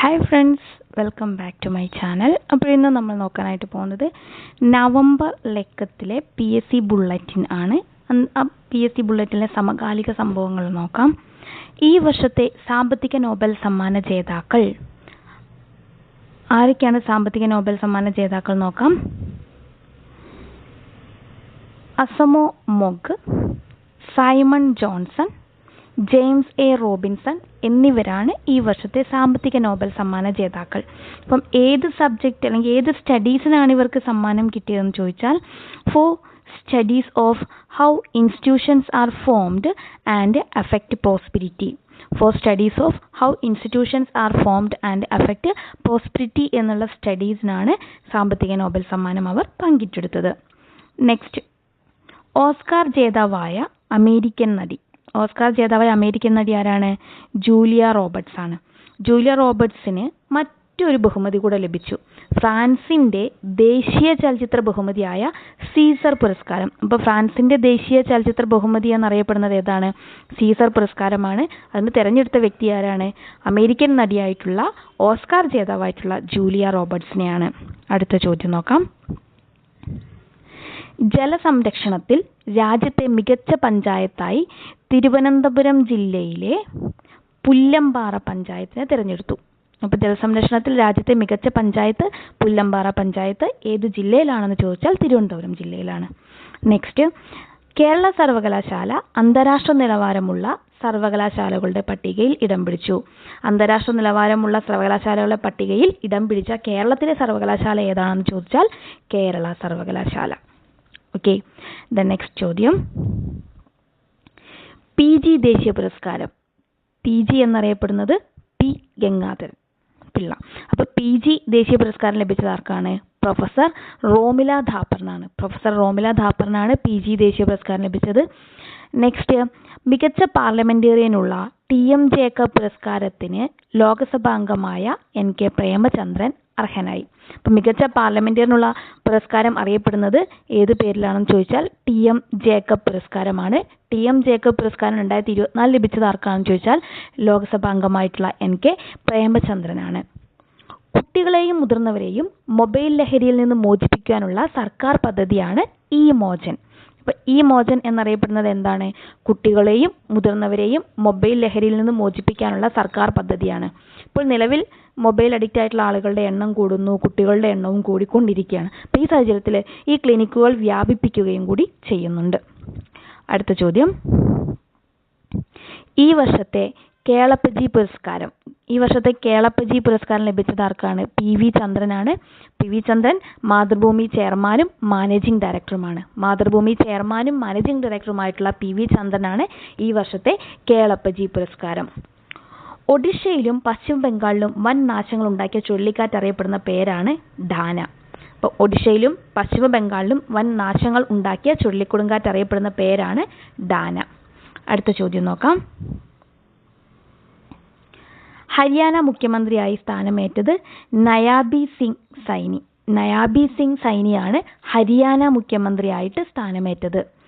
Hi friends welcome back to my channel അപ്പോൾ ഇന്ന് നമ്മൾ നോക്കാനായിട്ട് പോകുന്നത് നവംബർ ലക്കത്തിലെ പി എസ് സി ബുള്ളറ്റിൻ ആണ്. പി എസ് സി ബുള്ളറ്റിലെ സമകാലിക സംഭവങ്ങൾ നോക്കാം. ഈ വർഷത്തെ സാമ്പത്തിക നോബൽ സമ്മാന ജേതാക്കൾ ആരൊക്കെയാണ് സാമ്പത്തിക നോബൽ സമ്മാന ജേതാക്കൾ നോക്കാം. Acemoglu Simon Johnson James A Robinson എന്നിവരാണ് ഈ വർഷത്തെ സാമ്പത്തിക നോബൽ സമ്മാന ജേതാക്കൾ. അപ്പം ഏത് സബ്ജക്റ്റ് അല്ലെങ്കിൽ ഏത് സ്റ്റഡീസിനാണ് ഇവർക്ക് സമ്മാനം കിട്ടിയതെന്ന് ചോദിച്ചാൽ for studies of how institutions are formed and affect prosperity for studies of how institutions are formed and affect prosperity എന്നുള്ള സ്റ്റഡീസിനാണ് സാമ്പത്തിക നോബൽ സമ്മാനം അവർ പങ്കിട്ടെടുത്തത്. നെക്സ്റ്റ് ഓസ്കാർ ജേതാവായ അമേരിക്കൻ നടി. ഓസ്കാർ ജേതാവായ അമേരിക്കൻ നടി ആരാണ്? ജൂലിയ റോബർട്സ് ആണ്. ജൂലിയ റോബർട്സിന് മറ്റൊരു ബഹുമതി കൂടെ ലഭിച്ചു. ഫ്രാൻസിന്റെ ദേശീയ ചലച്ചിത്ര ബഹുമതിയായ സീസർ പുരസ്കാരം. അപ്പോൾ ഫ്രാൻസിന്റെ ദേശീയ ചലച്ചിത്ര ബഹുമതി എന്നറിയപ്പെടുന്നത് ഏതാണ്? സീസർ പുരസ്കാരമാണ്. അതിന് തിരഞ്ഞെടുത്ത വ്യക്തി ആരാണ്? അമേരിക്കൻ നടിയായിട്ടുള്ള ഓസ്കാർ ജേതാവായിട്ടുള്ള ജൂലിയ റോബർട്സിനെയാണ്. അടുത്ത ചോദ്യം നോക്കാം. ജലസംരക്ഷണത്തിൽ രാജ്യത്തെ മികച്ച പഞ്ചായത്തായി തിരുവനന്തപുരം ജില്ലയിലെ പുല്ലമ്പാറ പഞ്ചായത്തിനെ തിരഞ്ഞെടുത്തു. അപ്പോൾ ജലസംരക്ഷണത്തിൽ രാജ്യത്തെ മികച്ച പഞ്ചായത്ത് പുല്ലമ്പാറ പഞ്ചായത്ത് ഏത് ജില്ലയിലാണെന്ന് ചോദിച്ചാൽ തിരുവനന്തപുരം ജില്ലയിലാണ്. നെക്സ്റ്റ് കേരള സർവകലാശാല അന്താരാഷ്ട്ര നിലവാരമുള്ള സർവകലാശാലകളുടെ പട്ടികയിൽ ഇടം പിടിച്ചു. അന്താരാഷ്ട്ര നിലവാരമുള്ള സർവകലാശാലകളുടെ പട്ടികയിൽ ഇടം പിടിച്ച കേരളത്തിലെ സർവകലാശാല ഏതാണെന്ന് ചോദിച്ചാൽ കേരള സർവകലാശാല. ഓക്കെ ദ നെക്സ്റ്റ് ചോദ്യം. പി ജി ദേശീയ പുരസ്കാരം. പി ജി എന്നറിയപ്പെടുന്നത് പി ഗംഗാധരൻ പിള്ള. അപ്പോൾ പി ജി ദേശീയ പുരസ്കാരം ലഭിച്ചത് ആർക്കാണ്? പ്രൊഫസർ റോമില ധാപ്പറിനാണ്. പ്രൊഫസർ റോമില ധാപ്പറിനാണ് പി ജി ദേശീയ പുരസ്കാരം ലഭിച്ചത്. നെക്സ്റ്റ് മികച്ച പാർലമെന്റേറിയനുള്ള ടി എം ജേക്കബ് പുരസ്കാരത്തിന് ലോകസഭാംഗമായ എൻ കെ പ്രേമചന്ദ്രൻ അർഹനായി. അപ്പം മികച്ച പാർലമെന്റേറിയനുള്ള പുരസ്കാരം അറിയപ്പെടുന്നത് ഏത് പേരിലാണെന്ന് ചോദിച്ചാൽ ടി എം ജേക്കബ് പുരസ്കാരമാണ് ടി എം ജേക്കബ് പുരസ്കാരം രണ്ടായിരത്തി ഇരുപത്തിനാല് ലഭിച്ചത് ആർക്കാണെന്ന് ചോദിച്ചാൽ ലോക്സഭാ അംഗമായിട്ടുള്ള എൻ കെ പ്രേമചന്ദ്രനാണ്. കുട്ടികളെയും മുതിർന്നവരെയും മൊബൈൽ ലഹരിയിൽ നിന്ന് മോചിപ്പിക്കാനുള്ള സർക്കാർ പദ്ധതിയാണ് ഇ മോചൻ അപ്പോൾ ഇ മോചൻ എന്നറിയപ്പെടുന്നത് എന്താണ്? കുട്ടികളെയും മുതിർന്നവരെയും മൊബൈൽ ലഹരിയിൽ നിന്ന് മോചിപ്പിക്കാനുള്ള സർക്കാർ പദ്ധതിയാണ്. ഇപ്പോൾ നിലവിൽ മൊബൈൽ അഡിക്റ്റ് ആയിട്ടുള്ള ആളുകളുടെ എണ്ണം കൂടുന്നു കുട്ടികളുടെ എണ്ണവും കൂടിക്കൊണ്ടിരിക്കുകയാണ്. അപ്പോൾ ഈ സാഹചര്യത്തിൽ ഈ ക്ലിനിക്കുകൾ വ്യാപിപ്പിക്കുകയും കൂടി ചെയ്യുന്നുണ്ട്. അടുത്ത ചോദ്യം. ഈ വർഷത്തെ കേളപ്പജി പുരസ്കാരം. ഈ വർഷത്തെ കേളപ്പജി പുരസ്കാരം ലഭിച്ചത് ആർക്കാണ്? പി വി ചന്ദ്രനാണ്. പി വി ചന്ദ്രൻ മാതൃഭൂമി ചെയർമാനും മാനേജിംഗ് ഡയറക്ടറുമാണ്. മാതൃഭൂമി ചെയർമാനും മാനേജിംഗ് ഡയറക്ടറുമായിട്ടുള്ള പി വി ചന്ദ്രനാണ് ഈ വർഷത്തെ കേളപ്പജി പുരസ്കാരം. ഒഡീഷയിലും പശ്ചിമ ബംഗാളിലും വൻ നാശങ്ങൾ ഉണ്ടാക്കിയ ചുഴലിക്കാറ്റ് അറിയപ്പെടുന്ന പേരാണ് ഡാന ഒഡീഷയിലും പശ്ചിമ ബംഗാളിലും വൻ നാശങ്ങൾ ഉണ്ടാക്കിയ ചുഴലിക്കൊടുങ്കാറ്റ് അറിയപ്പെടുന്ന പേരാണ് ഡാന. അടുത്ത ചോദ്യം നോക്കാം. ഹരിയാന മുഖ്യമന്ത്രിയായി സ്ഥാനമേറ്റത് നയാബി സിംഗ് സൈനി. നയാബി സിംഗ് സൈനിയാണ് ഹരിയാന മുഖ്യമന്ത്രിയായിട്ട് സ്ഥാനമേറ്റത്.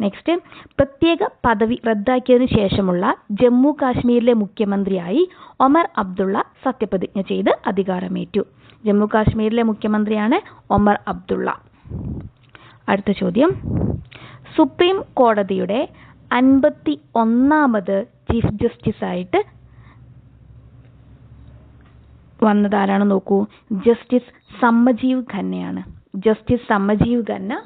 നെക്സ്റ്റ് പ്രത്യേക പദവി റദ്ദാക്കിയതിനു ശേഷമുള്ള ജമ്മു കാശ്മീരിലെ മുഖ്യമന്ത്രിയായി ഒമർ അബ്ദുള്ള സത്യപ്രതിജ്ഞ ചെയ്ത് അധികാരമേറ്റു. ജമ്മു കാശ്മീരിലെ മുഖ്യമന്ത്രിയാണ് ഒമർ അബ്ദുള്ള. അടുത്ത ചോദ്യം. സുപ്രീം കോടതിയുടെ അൻപത്തി ഒന്നാമത് ചീഫ് ജസ്റ്റിസായിട്ട് വന്നതാരാണ് നോക്കൂ. ജസ്റ്റിസ് സമ്മജീവ് ഖന്നയാണ്. ജസ്റ്റിസ് സമ്മജീവ് ഖന്ന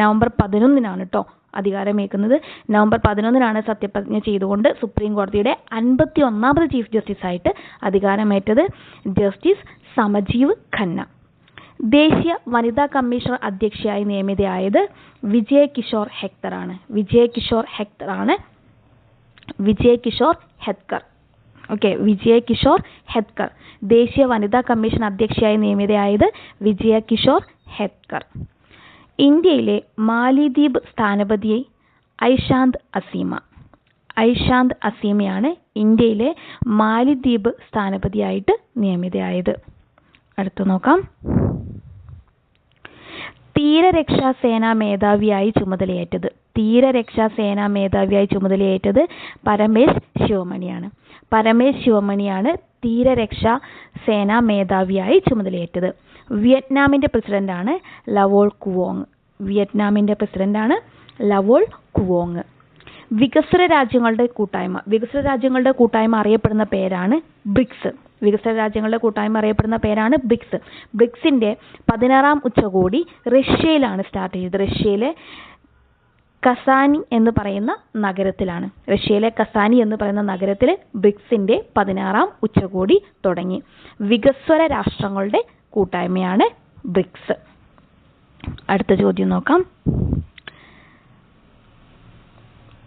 നവംബർ പതിനൊന്നിനാണ് കേട്ടോ അധികാരമേക്കുന്നത് നവംബർ പതിനൊന്നിനാണ് സത്യപ്രതിജ്ഞ ചെയ്തുകൊണ്ട് സുപ്രീം കോടതിയുടെ അൻപത്തി ഒന്നാമത് ചീഫ് ജസ്റ്റിസ് ആയിട്ട് അധികാരമേറ്റത് ജസ്റ്റിസ് സമജീവ് ഖന്ന. ദേശീയ വനിതാ കമ്മീഷണർ അധ്യക്ഷയായി നിയമിതയായത് വിജയ് കിഷോർ ഹെക്തറാണ് വിജയ് കിഷോർ ഹെക്തറാണ് വിജയ് കിഷോർ ഹെത്കർ. ഓക്കെ വിജയ കിഷോർ ഹെത്കർ. ദേശീയ വനിതാ കമ്മീഷൻ അധ്യക്ഷയായി നിയമിതയായത് വിജയ കിഷോർ ഹെത്കർ. ഇന്ത്യയിലെ മാലിദ്വീപ് സ്ഥാനപതിയെ ഐഷാന്ത് അസീമ. ഐഷാന്ത് അസീമയാണ് ഇന്ത്യയിലെ മാലിദ്വീപ് സ്ഥാനപതിയായിട്ട് നിയമിതയായത്. അടുത്ത് നോക്കാം. തീരരക്ഷാ സേനാ മേധാവിയായി ചുമതലയേറ്റത്. തീരരക്ഷാ സേനാ മേധാവിയായി ചുമതലയേറ്റത് പരമേശ് ശിവമണിയാണ്. പരമേശ് ശിവമണിയാണ് തീരരക്ഷാ സേനാ മേധാവിയായി ചുമതലയേറ്റത്. വിയറ്റ്നാമിന്റെ പ്രസിഡന്റാണ് ലവോൾ കുവോങ്. വിയറ്റ്നാമിന്റെ പ്രസിഡന്റാണ് ലവോൾ കുവോങ്. വികസ്വര രാജ്യങ്ങളുടെ കൂട്ടായ്മ. വികസ്വര രാജ്യങ്ങളുടെ കൂട്ടായ്മ അറിയപ്പെടുന്ന പേരാണ് ബ്രിക്സ്. വികസ്വര രാജ്യങ്ങളുടെ കൂട്ടായ്മ അറിയപ്പെടുന്ന പേരാണ് ബ്രിക്സ്. ബ്രിക്സിന്റെ പതിനാറാം ഉച്ചകോടി റഷ്യയിലാണ് സ്റ്റാർട്ട് ചെയ്തത്. റഷ്യയിലെ കസാനി എന്ന് പറയുന്ന നഗരത്തിലാണ്. റഷ്യയിലെ കസാനി എന്ന് പറയുന്ന നഗരത്തിൽ ബ്രിക്സിന്റെ പതിനാറാം ഉച്ചകോടി തുടങ്ങി. വികസ്വര രാഷ്ട്രങ്ങളുടെ കൂട്ടായ്മയാണ് ബ്രിക്സ്. അടുത്ത ചോദ്യം നോക്കാം.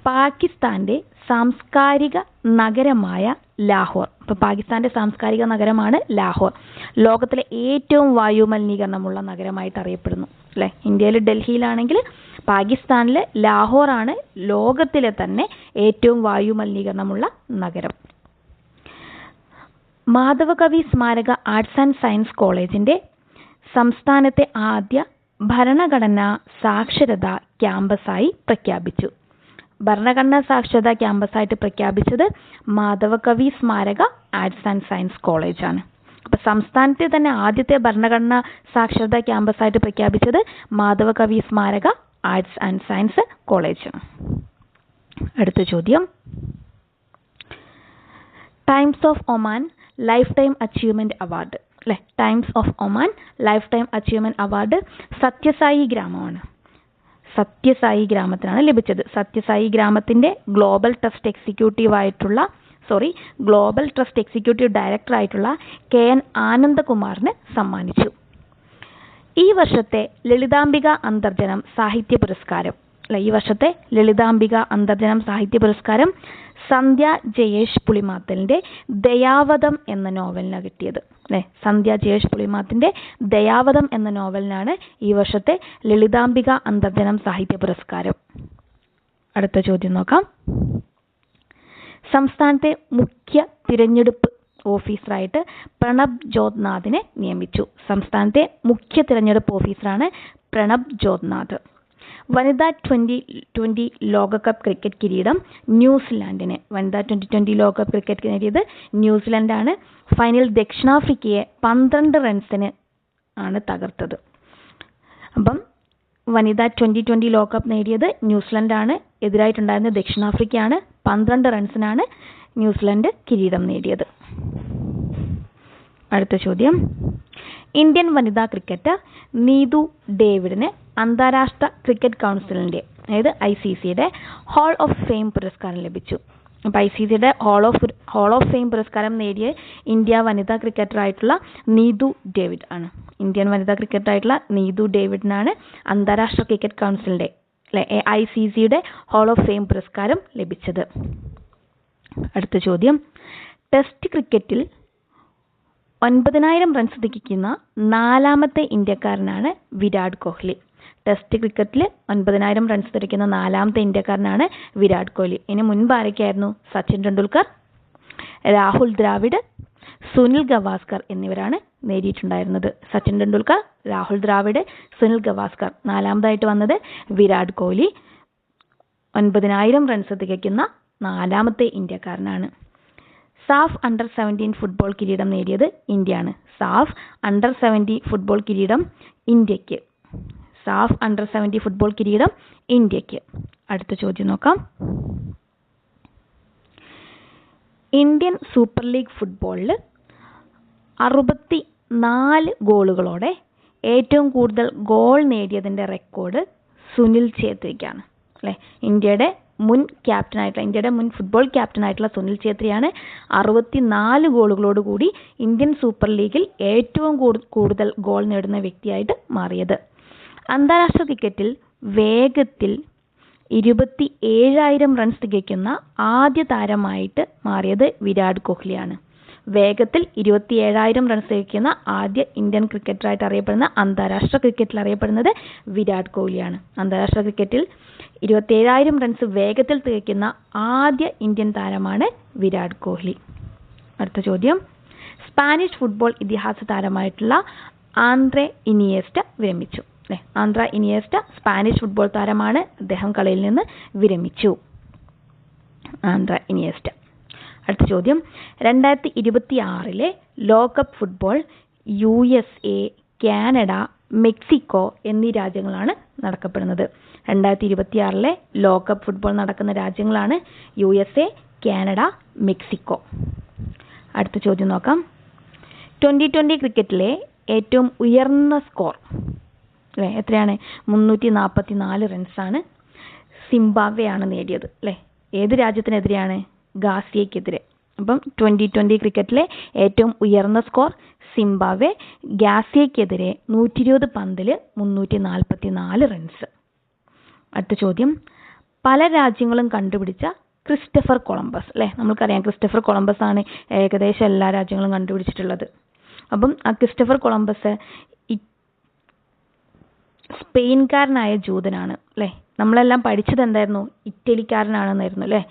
പാകിസ്ഥാന്റെ സാംസ്കാരിക നഗരമായ ലാഹോർ. ഇപ്പൊ പാകിസ്ഥാന്റെ സാംസ്കാരിക നഗരമാണ് ലാഹോർ. ലോകത്തിലെ ഏറ്റവും വായു മലിനീകരണമുള്ള നഗരമായിട്ട് അറിയപ്പെടുന്നു. അല്ലെ? ഇന്ത്യയിൽ ഡൽഹിയിലാണെങ്കിൽ പാകിസ്ഥാനിലെ ലാഹോറാണ് ലോകത്തിലെ തന്നെ ഏറ്റവും വായു മലിനീകരണമുള്ള നഗരം. മാധവകവി സ്മാരക ആർട്സ് ആൻഡ് സയൻസ് കോളേജിന്റെ സംസ്ഥാനത്തെ ആദ്യ ഭരണഘടനാ സാക്ഷരതാ ക്യാമ്പസായി പ്രഖ്യാപിച്ചു. ഭരണഘടനാ സാക്ഷരതാ ക്യാമ്പസായിട്ട് പ്രഖ്യാപിച്ചത് മാധവകവി സ്മാരക ആർട്സ് ആൻഡ് സയൻസ് കോളേജാണ് അപ്പോൾ സംസ്ഥാനത്തെ തന്നെ ആദ്യത്തെ ഭരണഘടനാ സാക്ഷരതാ ക്യാമ്പസായിട്ട് പ്രഖ്യാപിച്ചത് മാധവകവി സ്മാരക ആർട്സ് ആൻഡ് സയൻസ് കോളേജാണ് അടുത്ത ചോദ്യം. Times of Oman lifetime achievement award അല്ലെ? Times of Oman lifetime achievement award Sathya Sai ഗ്രാമമാണ്. സത്യസായി ഗ്രാമത്തിനാണ് ലഭിച്ചത്. സത്യസായി ഗ്രാമത്തിന്റെ ഗ്ലോബൽ ട്രസ്റ്റ് എക്സിക്യൂട്ടീവ് ആയിട്ടുള്ള sorry global trust executive director ആയിട്ടുള്ള കെ എൻ ആനന്ദകുമാറിന് സമ്മാനിച്ചു. ഈ വർഷത്തെ ലളിതാംബിക അന്തർജനം സാഹിത്യ പുരസ്കാരം അല്ല? ഈ വർഷത്തെ ലളിതാംബിക അന്തർജനം സാഹിത്യ പുരസ്കാരം സന്ധ്യ ജയേഷ് പുളിമാത്തലിന്റെ ദയാവതം എന്ന നോവലിനാണ് കിട്ടിയത്. അല്ലെ? സന്ധ്യ ജയേഷ് പുളിമാത്തിന്റെ ദയാവതം എന്ന നോവലിനാണ് ഈ വർഷത്തെ ലളിതാംബിക അന്തർജനം സാഹിത്യ പുരസ്കാരം. അടുത്ത ചോദ്യം നോക്കാം. സംസ്ഥാനത്തെ മുഖ്യ തിരഞ്ഞെടുപ്പ് ഓഫീസറായിട്ട് പ്രണബ് ജോത്നാഥിനെ നിയമിച്ചു. സംസ്ഥാനത്തെ മുഖ്യ തിരഞ്ഞെടുപ്പ് ഓഫീസറാണ് പ്രണബ് ജോത്നാഥ്. വനിതാ ട്വന്റി ട്വന്റി ലോകകപ്പ് ക്രിക്കറ്റ് കിരീടം ന്യൂസിലാൻഡിന്. വനിതാ ട്വന്റി ട്വന്റി ലോകകപ്പ് ക്രിക്കറ്റ് നേടിയത് ന്യൂസിലാൻഡാണ്. ഫൈനൽ ദക്ഷിണാഫ്രിക്കയെ പന്ത്രണ്ട് റൺസിന് ആണ് തകർത്തത്. അപ്പം വനിതാ ട്വന്റി ട്വന്റി ലോകകപ്പ് നേടിയത് ന്യൂസിലൻഡാണ്. എതിരായിട്ടുണ്ടായിരുന്നത് ദക്ഷിണാഫ്രിക്കയാണ്. പന്ത്രണ്ട് റൺസിനാണ് ന്യൂസിലൻഡ് കിരീടം നേടിയത്. അടുത്ത ചോദ്യം. ഇന്ത്യൻ വനിതാ ക്രിക്കറ്റർ നീതു ഡേവിഡിന് അന്താരാഷ്ട്ര ക്രിക്കറ്റ് കൗൺസിലിന്റെ അതായത് ഐ സി സിയുടെ ഹാൾ ഓഫ് ഫെയിം പുരസ്കാരം ലഭിച്ചു. അപ്പോൾ ഐ സി സിയുടെ hall of hall of fame പുരസ്കാരം നേടിയ ഇന്ത്യ വനിതാ ക്രിക്കറ്ററായിട്ടുള്ള നീതു ഡേവിഡ് ആണ്. ഇന്ത്യൻ വനിതാ ക്രിക്കറ്ററായിട്ടുള്ള നീതു ഡേവിഡിനാണ് അന്താരാഷ്ട്ര ക്രിക്കറ്റ് കൗൺസിലിന്റെ ഐ സി സിയുടെ ഹാൾ ഓഫ് ഫെയിം പുരസ്കാരം ലഭിച്ചത്. അടുത്ത ചോദ്യം. ടെസ്റ്റ് ക്രിക്കറ്റിൽ ഒൻപതിനായിരം റൺസ് തികയ്ക്കുന്ന നാലാമത്തെ ഇന്ത്യക്കാരനാണ് വിരാട് കോഹ്ലി. ടെസ്റ്റ് ക്രിക്കറ്റിൽ ഒൻപതിനായിരം റൺസ് തിരിക്കുന്ന നാലാമത്തെ ഇന്ത്യക്കാരനാണ് വിരാട് കോഹ്ലി. ഇനി മുൻപ് ആരൊക്കെയായിരുന്നു? സച്ചിൻ ടെണ്ടുൽക്കർ രാഹുൽ ദ്രാവിഡ് സുനിൽ ഗവാസ്കർ എന്നിവരാണ് നേടിയിട്ടുണ്ടായിരുന്നത്. സച്ചിൻ ടെണ്ടുൽക്കർ രാഹുൽ ദ്രാവിഡ് സുനിൽ ഗവാസ്കർ. നാലാമതായിട്ട് വന്നത് വിരാട് കോഹ്ലി. ഒൻപതിനായിരം റൺസ് തികയ്ക്കുന്ന നാലാമത്തെ ഇന്ത്യക്കാരനാണ്. സാഫ് അണ്ടർ സെവന്റീൻ ഫുട്ബോൾ കിരീടം നേടിയത് ഇന്ത്യയാണ്. സാഫ് അണ്ടർ സെവന്റി ഫുട്ബോൾ കിരീടം ഇന്ത്യയ്ക്ക്. സാഫ് അണ്ടർ സെവന്റി ഫുട്ബോൾ കിരീടം ഇന്ത്യയ്ക്ക്. അടുത്ത ചോദ്യം നോക്കാം. ഇന്ത്യൻ സൂപ്പർ ലീഗ് ഫുട്ബോളിൽ അറുപത്തി നാല് ഗോളുകളോടെ ഏറ്റവും കൂടുതൽ ഗോൾ നേടിയതിന്റെ റെക്കോർഡ് സുനിൽ ഛേത്രിക്കാണ്. അല്ലേ? ഇന്ത്യയുടെ മുൻ ക്യാപ്റ്റനായിട്ടുള്ള ഇന്ത്യയുടെ മുൻ ഫുട്ബോൾ ക്യാപ്റ്റനായിട്ടുള്ള സുനിൽ ഛേത്രിയാണ് അറുപത്തി നാല് ഗോളുകളോട് കൂടി ഇന്ത്യൻ സൂപ്പർ ലീഗിൽ ഏറ്റവും കൂടുതൽ ഗോൾ നേടുന്ന വ്യക്തിയായിട്ട് മാറിയത്. അന്താരാഷ്ട്ര ക്രിക്കറ്റിൽ വേഗത്തിൽ ഇരുപത്തി ഏഴായിരം റൺസ് തികയ്ക്കുന്ന ആദ്യ താരമായിട്ട് മാറിയത് വിരാട് കോഹ്ലിയാണ്. വേഗത്തിൽ ഇരുപത്തി ഏഴായിരം റൺസ് തികയ്ക്കുന്ന ആദ്യ ഇന്ത്യൻ ക്രിക്കറ്ററായിട്ട് അറിയപ്പെടുന്ന അന്താരാഷ്ട്ര ക്രിക്കറ്റിൽ അറിയപ്പെടുന്നത് വിരാട് കോഹ്ലിയാണ്. അന്താരാഷ്ട്ര ക്രിക്കറ്റിൽ ഇരുപത്തി ഏഴായിരം റൺസ് വേഗത്തിൽ തികയ്ക്കുന്ന ആദ്യ ഇന്ത്യൻ താരമാണ് വിരാട് കോഹ്ലി. അടുത്ത ചോദ്യം. സ്പാനിഷ് ഫുട്ബോൾ ഇതിഹാസ താരമായിട്ടുള്ള ആന്ധ്ര ഇനിയേസ്റ്റ വിരമിച്ചു. അല്ലെ ആന്ധ്ര ഇനിയേസ്റ്റ സ്പാനിഷ് ഫുട്ബോൾ താരമാണ്. അദ്ദേഹം കളിയിൽ നിന്ന് വിരമിച്ചു. Andres Iniesta. അടുത്ത ചോദ്യം. രണ്ടായിരത്തി ഇരുപത്തി ആറിലെ ലോകകപ്പ് football U S A Canada Mexico എന്നീ രാജ്യങ്ങളാണ് നടക്കപ്പെടുന്നത്. രണ്ടായിരത്തി ഇരുപത്തി ആറിലെ ലോകകപ്പ് ഫുട്ബോൾ നടക്കുന്ന രാജ്യങ്ങളാണ് U S A Canada Mexico. അടുത്ത ചോദ്യം നോക്കാം. ട്വന്റി ട്വന്റി ക്രിക്കറ്റിലെ ഏറ്റവും ഉയർന്ന സ്കോർ. അല്ലേ എത്രയാണ്? മുന്നൂറ്റി നാൽപ്പത്തി നാല് റൺസാണ് സിംബാബ്വെയാണ് നേടിയത് അല്ലേ ഏത് രാജ്യത്തിനെതിരെയാണ് ഗാസിയയ്ക്കെതിരെ? അപ്പം ട്വന്റി ട്വന്റി ക്രിക്കറ്റിലെ ഏറ്റവും ഉയർന്ന സ്കോർ സിംബാബ്വെ ഗാസിയയ്ക്കെതിരെ നൂറ്റി ഇരുപത് പന്തിൽ മുന്നൂറ്റി നാൽപ്പത്തി നാല് റൺസ്. അടുത്ത ചോദ്യം. പല രാജ്യങ്ങളും കണ്ടുപിടിച്ച ക്രിസ്റ്റഫർ കൊളംബസ് അല്ലേ? നമുക്കറിയാം ക്രിസ്റ്റഫർ കൊളംബസ് ആണ് ഏകദേശം എല്ലാ രാജ്യങ്ങളും കണ്ടുപിടിച്ചിട്ടുള്ളത്. അപ്പം ആ ക്രിസ്റ്റഫർ കൊളംബസ് സ്പെയിൻകാരനായ ജൂതനാണ് അല്ലേ? നമ്മളെല്ലാം പഠിച്ചത് എന്തായിരുന്നു? ഇറ്റലിക്കാരനാണെന്നായിരുന്നു അല്ലേ?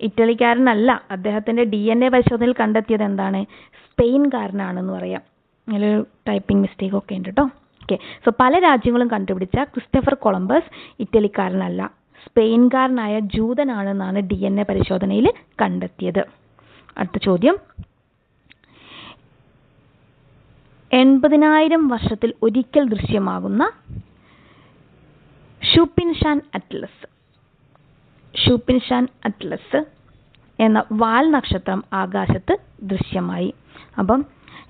ഇറ്റലിക്കാരനല്ല അദ്ദേഹത്തിന്റെ ഡി എൻ എ പരിശോധനയിൽ കണ്ടെത്തിയത് എന്താണ്? സ്പെയിൻകാരനാണെന്ന് പറയാം. അതിലൊരു ടൈപ്പിംഗ് മിസ്റ്റേക്ക് ഒക്കെ ഉണ്ട് കേട്ടോ ഓക്കെ. സോ പല രാജ്യങ്ങളും കണ്ടുപിടിച്ച ക്രിസ്റ്റഫർ കൊളംബസ് ഇറ്റലിക്കാരനല്ല. സ്പെയിൻകാരനായ ജൂതനാണെന്നാണ് ഡി എൻ എ പരിശോധനയിൽ കണ്ടെത്തിയത്. അടുത്ത ചോദ്യം. എൺപതിനായിരം വർഷത്തിൽ ഒരിക്കൽ ദൃശ്യമാകുന്ന ഷൂപ്പിൻഷാൻ അറ്റ്ലസ്. ഷൂപ്പിൻഷാൻ അറ്റ്ലസ് എന്ന വാൽ നക്ഷത്രം ആകാശത്ത് ദൃശ്യമായി. അപ്പം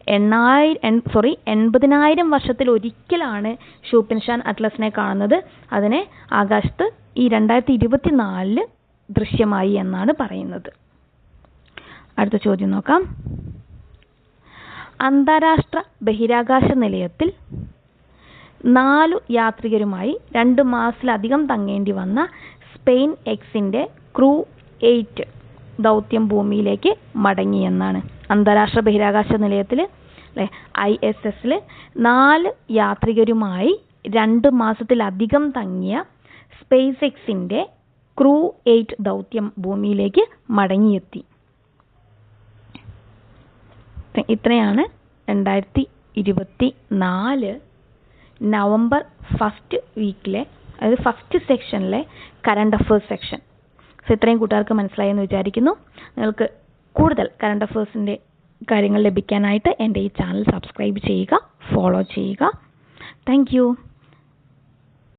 എണ്ണായിരം സോറി എൺപതിനായിരം വർഷത്തിൽ ഒരിക്കലാണ് ഷൂപ്പിൻഷാൻ അറ്റ്ലസിനെ കാണുന്നത്. അതിനെ ആകാശത്ത് ഈ രണ്ടായിരത്തി ഇരുപത്തി നാലിൽ ദൃശ്യമായി എന്നാണ് പറയുന്നത്. അടുത്ത ചോദ്യം നോക്കാം. അന്താരാഷ്ട്ര ബഹിരാകാശ നിലയത്തിൽ നാലു യാത്രികരുമായി രണ്ട് മാസത്തിലധികം തങ്ങേണ്ടി വന്ന സ്പെയിൻ എക്സിന്റെ ക്രൂ എയ്റ്റ് ദൗത്യം ഭൂമിയിലേക്ക് മടങ്ങിയെന്നാണ് അന്താരാഷ്ട്ര ബഹിരാകാശ നിലയത്തിൽ അല്ലെ ഐ എസ് എസിൽ നാല് യാത്രികരുമായി രണ്ട് മാസത്തിലധികം തങ്ങിയ സ്പേസ് എക്സിന്റെ ക്രൂ എയ്റ്റ് ദൗത്യം ഭൂമിയിലേക്ക് മടങ്ങിയെത്തി. ഇത്ര- ഇത്രയാണ് രണ്ടായിരത്തി ഇരുപത്തി നാല് നവംബർ ഫസ്റ്റ് വീക്കിലെ അതായത് ഫസ്റ്റ് സെക്ഷനിലെ കറണ്ട് അഫേഴ്സ് സെക്ഷൻ. സോ ഇത്രയും കൂട്ടുകാർക്ക് മനസ്സിലായെന്ന് വിചാരിക്കുന്നു. നിങ്ങൾക്ക് കൂടുതൽ കറണ്ട് അഫേഴ്സിന്റെ കാര്യങ്ങൾ ലഭിക്കാനായിട്ട് എന്റെ ഈ ചാനൽ സബ്സ്ക്രൈബ് ചെയ്യുക ഫോളോ ചെയ്യുക. താങ്ക്